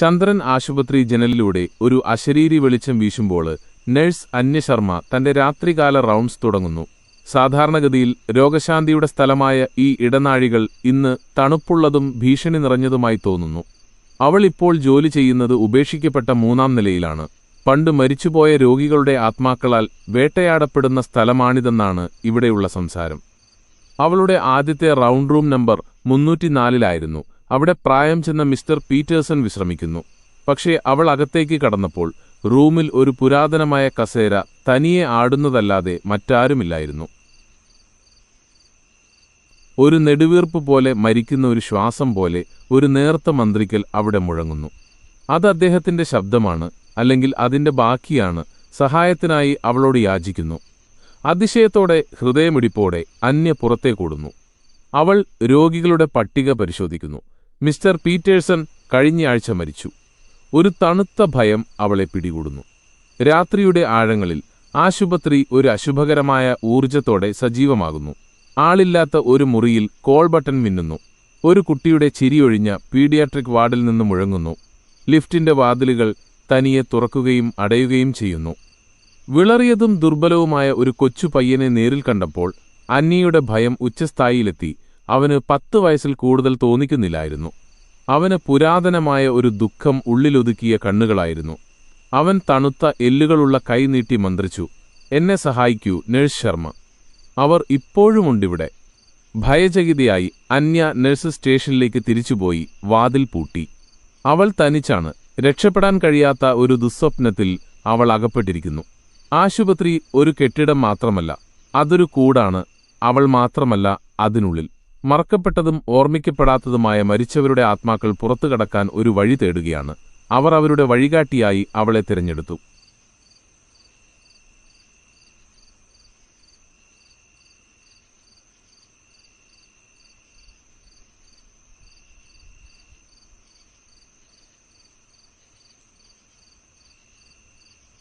ചന്ദ്രൻ ആശുപത്രി ജനലിലൂടെ ഒരു അശരീരി വെളിച്ചം വീശുമ്പോൾ നഴ്സ് അന്യശർമ്മ തന്റെ രാത്രികാല റൗണ്ട്സ് തുടങ്ങുന്നു. സാധാരണഗതിയിൽ രോഗശാന്തിയുടെ സ്ഥലമായ ഈ ഇടനാഴികൾ ഇന്ന് തണുപ്പുള്ളതും ഭീഷണി നിറഞ്ഞതുമായി തോന്നുന്നു. അവൾ ഇപ്പോൾ ജോലി ചെയ്യുന്നത് ഉപേക്ഷിക്കപ്പെട്ട മൂന്നാം നിലയിലാണ്. പണ്ട് മരിച്ചുപോയ രോഗികളുടെ ആത്മാക്കളാൽ വേട്ടയാടപ്പെടുന്ന സ്ഥലമാണിതെന്നാണ് ഇവിടെയുള്ള സംസാരം. അവളുടെ ആദ്യത്തെ റൗണ്ട് റൂം നമ്പർ മുന്നൂറ്റിനാലിലായിരുന്നു. അവിടെ പ്രായം ചെന്ന മിസ്റ്റർ പീറ്റേഴ്സൺ വിശ്രമിക്കുന്നു. പക്ഷേ അവൾ അകത്തേക്ക് കടന്നപ്പോൾ റൂമിൽ ഒരു പുരാതനമായ കസേര തനിയെ ആടുന്നതല്ലാതെ മറ്റാരുമില്ലായിരുന്നു. ഒരു നെടുവീർപ്പ് പോലെ മരിക്കുന്ന ഒരു ശ്വാസം പോലെ ഒരു നേർത്ത മന്ത്രിക്കൽ അവിടെ മുഴങ്ങുന്നു. അത് അദ്ദേഹത്തിന്റെ ശബ്ദമാണ് അല്ലെങ്കിൽ അതിന്റെ ബാക്കിയാണ് സഹായത്തിനായി അവളോട് യാചിക്കുന്നു. അതിശയത്തോടെ ഹൃദയമിടിപ്പോടെ അന്യ പുറത്തേക്കൂടുന്നു അവൾ രോഗികളുടെ പട്ടിക പരിശോധിക്കുന്നു. മിസ്റ്റർ പീറ്റേഴ്സൺ കഴിഞ്ഞയാഴ്ച മരിച്ചു. ഒരു തണുത്ത ഭയം അവളെ പിടികൂടുന്നു. രാത്രിയുടെ ആഴങ്ങളിൽ ആശുപത്രി ഒരു അശുഭകരമായ ഊർജത്തോടെ സജീവമാകുന്നു. ആളില്ലാത്ത ഒരു മുറിയിൽ കോൾ ബട്ടൺ മിന്നുന്നു. ഒരു കുട്ടിയുടെ ചിരിയൊഴിഞ്ഞ പീഡിയാട്രിക് വാർഡിൽ നിന്ന് മുഴങ്ങുന്നു. ലിഫ്റ്റിന്റെ വാതിലുകൾ തനിയെ തുറക്കുകയും അടയുകയും ചെയ്യുന്നു. വിളറിയതും ദുർബലവുമായ ഒരു കൊച്ചു പയ്യനെ നേരിൽ കണ്ടപ്പോൾ അന്നിയുടെ ഭയം ഉച്ചസ്ഥായിയിലെത്തി. അവന് പത്ത് വയസ്സിൽ കൂടുതൽ തോന്നിക്കുന്നില്ലായിരുന്നു. അവന് പുരാതനമായ ഒരു ദുഃഖം ഉള്ളിലൊതുക്കിയ കണ്ണുകളായിരുന്നു. അവൻ തണുത്ത എല്ലുകളുള്ള കൈ നീട്ടി മന്ത്രിച്ചു എന്നെ സഹായിക്കൂ നഴ്സ് ശർമ്മ. അവർ ഇപ്പോഴുമുണ്ടിവിടെ ഭയചകിതയായി അന്യ നഴ്സ് സ്റ്റേഷനിലേക്ക് തിരിച്ചുപോയി വാതിൽ പൂട്ടി. അവൾ തനിച്ചാണ്. രക്ഷപ്പെടാൻ കഴിയാത്ത ഒരു ദുസ്വപ്നത്തിൽ അവൾ അകപ്പെട്ടിരിക്കുന്നു. ആശുപത്രി ഒരു കെട്ടിടം മാത്രമല്ല അതൊരു കൂടാണ്. അവൾ മാത്രമല്ല അതിനുള്ളിൽ. മറക്കപ്പെട്ടതും ഓർമ്മിക്കപ്പെടാത്തതുമായ മരിച്ചവരുടെ ആത്മാക്കൾ പുറത്തുകടക്കാൻ ഒരു വഴി തേടുകയാണ്. അവർ അവരുടെ വഴികാട്ടിയായി അവളെ തിരഞ്ഞെടുത്തു.